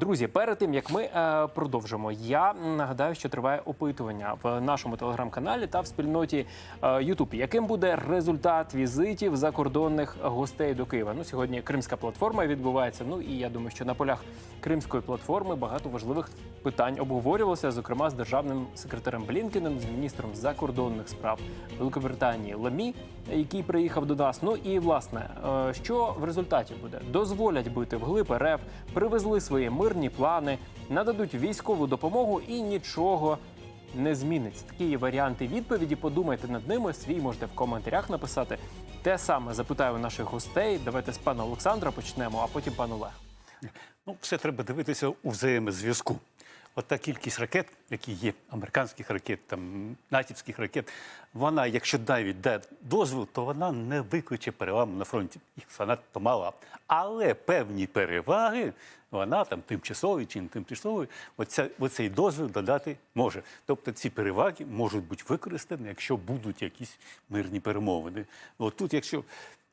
Друзі, перед тим як ми е, продовжимо, я нагадаю, що триває опитування в нашому телеграм-каналі та в спільноті е, YouTube. Яким буде результат візитів закордонних гостей до Києва? Ну сьогодні Кримська платформа відбувається. Ну і я думаю, що на полях Кримської платформи багато важливих питань обговорювалося, зокрема з державним секретарем Блінкеном, з міністром закордонних справ Великобританії Ламі, який приїхав до нас. Ну і власне, е, що в результаті буде? Дозволять бити вглиб РФ, привезли свої мирні плани, нададуть військову допомогу і нічого. Не зміниться такі є варіанти відповіді. Подумайте над ними. Свій можете в коментарях написати. Те саме запитаю наших гостей. Давайте з пана Олександра почнемо, а потім пан Олег. Ну, все треба дивитися у взаємозв'язку. От та кількість ракет, які є, американських ракет, там, натівських ракет, вона, якщо навіть дає дозвіл, то вона не викличе переламу на фронті. Їх занадто мало. Але певні переваги вона там тимчасові чи не тимчасові, оцей дозвіл додати може. Тобто ці переваги можуть бути використані, якщо будуть якісь мирні перемовини. От тут, якщо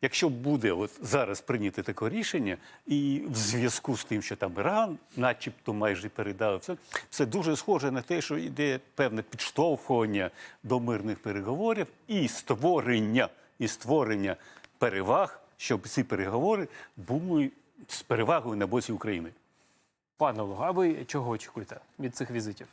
Якщо буде от зараз прийняти таке рішення, і в зв'язку з тим, що там Іран, начебто, майже передав це, це дуже схоже на те, що йде певне підштовхування до мирних переговорів і створення, і створення переваг, щоб ці переговори були з перевагою на боці України. Пане Олег, а ви чого очікуєте від цих візитів?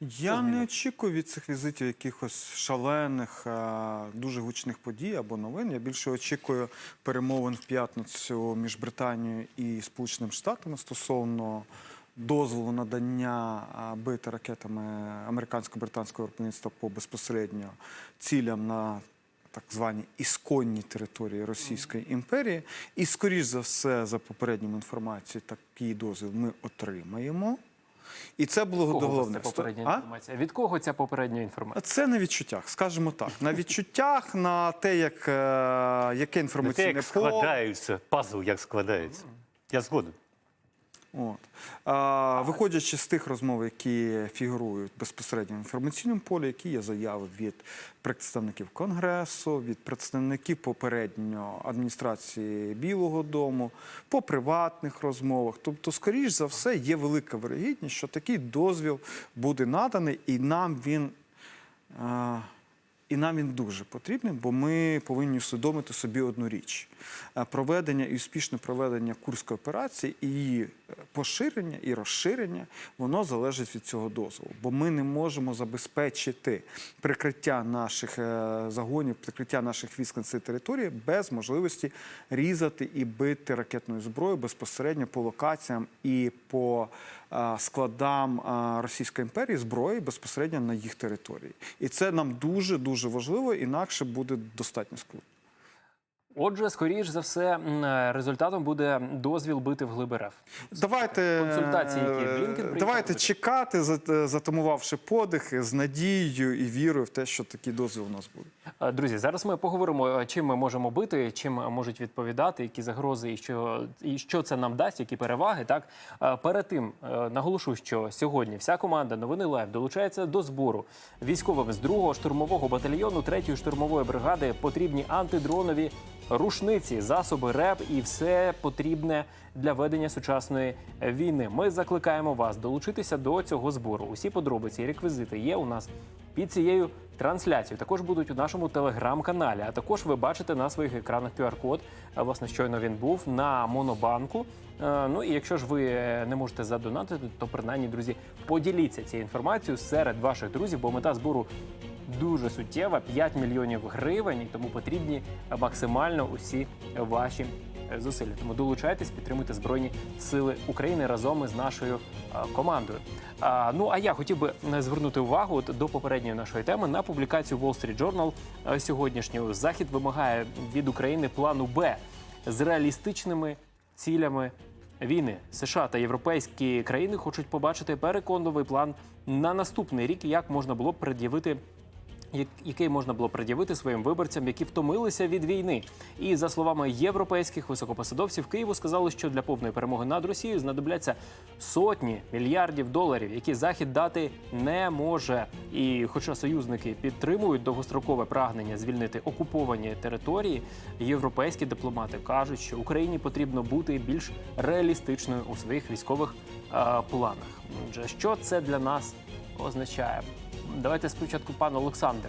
Я не очікую від цих візитів якихось шалених, е, дуже гучних подій або новин. Я більше очікую перемовин в п'ятницю між Британією і Сполученими Штатами стосовно дозволу надання е, бити ракетами американсько-британського виробництва по безпосередньо цілям на так звані ісконні території Російської імперії. І, скоріш за все, за попередньою інформацією, такий дозвіл ми отримаємо. І це було Кого головне. Це попередня А? інформація? Від кого ця попередня інформація? Це на відчуттях, скажімо так. На відчуттях, на те, як, е, яке Не те, як поле. складаються, пазл як складається. Я згоден. От. А, виходячи з тих розмов, які фігурують безпосередньо в інформаційному полі, які є заяви від представників Конгресу, від представників попередньо адміністрації Білого Дому, по приватних розмовах. Тобто, скоріш за все, є велика вирогідність, що такий дозвіл буде наданий, і нам він. а, і нам він дуже потрібний, бо ми повинні усвідомити собі одну річ: Е, проведення і успішне проведення курської операції, і її е, поширення і розширення, воно залежить від цього дозволу. Бо ми не можемо забезпечити прикриття наших е, загонів, прикриття наших військ на цій території без можливості різати і бити ракетною зброєю безпосередньо по локаціям і по складам е, Російської імперії зброї безпосередньо на їх території. І це нам дуже дуже важливо, інакше буде достатньо складно. Отже, скоріш за все, е, результатом буде дозвіл бити вглиб РФ. Давайте Консультації, які е, Блінкен давайте чекати, за- затамувавши подихи з надією і вірою в те, що такий дозвіл у нас буде. Е, Друзі, зараз ми поговоримо, е, чим ми можемо бити, чим е, можуть відповідати, які загрози і що, і що це нам дасть, які переваги. Так Е, перед тим е, наголошу, що сьогодні вся команда новини Лайв долучається до збору військовим з 2-го штурмового батальйону 3-ї штурмової бригади потрібні антидронові рушниці, засоби РЕП і все потрібне для ведення сучасної війни. Ми закликаємо вас долучитися до цього збору. Усі подробиці і реквізити є у нас під цією трансляцією. Також будуть у нашому телеграм-каналі. А також ви бачите на своїх екранах QR-код. Власне, щойно він був на монобанку. Е, Ну і якщо ж ви не можете задонатити, то принаймні, друзі, поділіться цією інформацією серед ваших друзів, бо мета збору дуже суттєва 5 мільйонів гривень, і тому потрібні максимально усі ваші зусилля. Тому долучайтесь, підтримуйте збройні сили України разом із нашою е, командою. Ну а я хотів би е, звернути увагу от до попередньої нашої теми на публікацію Wall Street Journal е, сьогоднішнього. Захід вимагає від України плану Б з реалістичними цілями війни. США та європейські країни хочуть побачити переконливий план на наступний рік, як можна було б пред'явити який можна було пред'явити своїм виборцям, які втомилися від війни. І за словами європейських високопосадовців, Києву сказали, що для повної перемоги над Росією знадобляться сотні мільярдів доларів, які захід дати не може. І, хоча союзники підтримують довгострокове прагнення звільнити окуповані території, європейські дипломати кажуть, що Україні потрібно бути більш реалістичною у своїх військових е, планах. Отже, що це для нас означає? Давайте спочатку пан Олександр,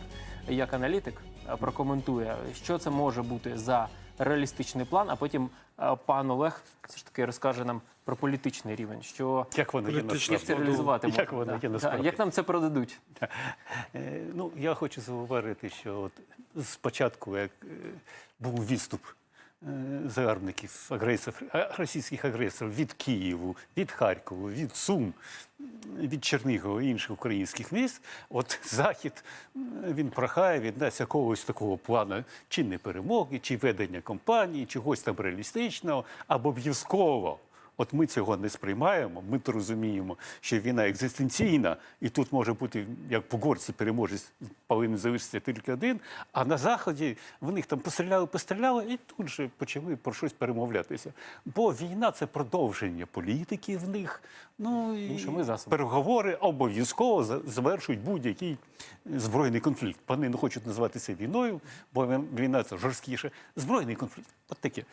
як аналітик, е, прокоментує, що це може бути за реалістичний план, а потім е, пан Олег все ж таки розкаже нам про політичний рівень, що Як воно є насправді? реалізувати можна. Як воно Да. є насправді? Як нам це продадуть? Е, Ну, я хочу зауважити, що от спочатку, як був відступ загарбників, агресорів, російських агресорів від Києву, від Харкову, від Сум, від Чернігова і інших українських міст, от Захід він прохає від нас якогось такого плану чи не перемоги, чи ведення кампанії, чогось там реалістичного, або обов'язково. От ми цього не сприймаємо. Ми то розуміємо, що війна екзистенційна, і тут може бути як по горці переможець повинен залишитися тільки один. А на заході в них там постріляли, постріляли, і тут же почали про щось перемовлятися. Бо війна це продовження політики в них. Ну і Іншими переговори обов'язково завершують будь-який збройний конфлікт. Вони не хочуть називати це війною, бо війна це жорсткіше. Збройний конфлікт. От таке.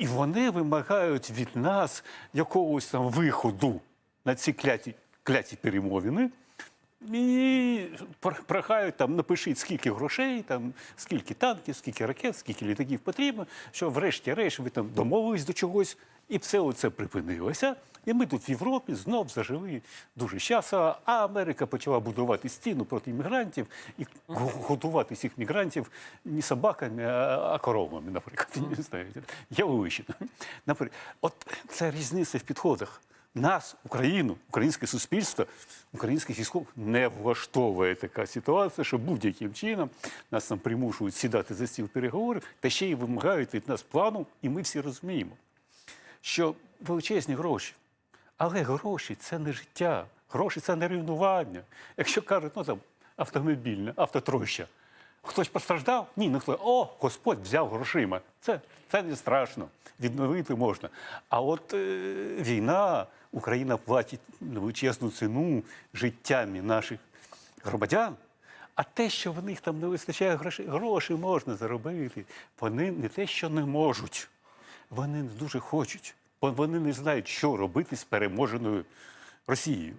І вони вимагають від нас якогось там виходу на ці кляті, кляті перемовини. І прохають там, напишіть, скільки грошей, там, скільки танків, скільки ракет, скільки літаків потрібно, що врешті-решт ви там домовились до чогось, і все оце припинилося. І ми тут в Європі знов зажили дуже щасливо, а Америка почала будувати стіну проти мігрантів і го- годувати цих мігрантів не собаками, а, коровами, наприклад. Не знаю, Яловищина. Наприклад, от це різниця в підходах. Нас, Україну, українське суспільство, українських військових не влаштовує така ситуація, що будь-яким чином нас там примушують сідати за стіл переговорів, та ще й вимагають від нас плану, і ми всі розуміємо, що величезні гроші. Але гроші це не життя, гроші це не рівнування. Якщо кажуть, ну там автомобільне, автотроща. Хтось постраждав? Ні, не хто. О, Господь взяв грошима. Це, це не страшно. Відновити можна. А от е, війна, Україна платить величезну ціну життями наших громадян. А те, що в них там не вистачає грошей, гроші можна заробити. Вони не те, що не можуть, вони дуже хочуть. Бо вони не знають, що робити з переможеною Росією.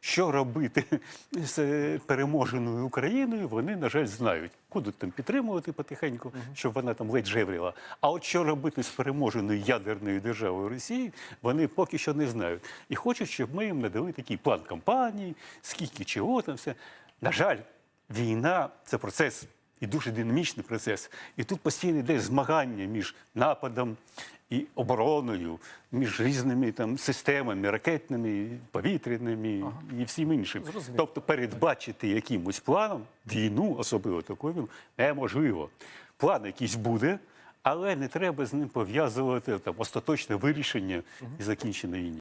Що робити з е, переможеною Україною, вони, на жаль, знають. Будуть там підтримувати потихеньку, щоб вона там ледь жевріла. А от що робити з переможеною ядерною державою Росії, вони поки що не знають. І хочуть, щоб ми їм надали такий план кампанії, скільки чого там все. На жаль, війна це процес. І дуже динамічний процес. І тут постійно йде змагання між нападом і обороною, між різними там системами, ракетними, повітряними і всім іншим. Зрозуміло. Тобто передбачити якимось планом війну, особливо таку війну, неможливо. План якийсь буде, але не треба з ним пов'язувати там остаточне вирішення і закінчення війни.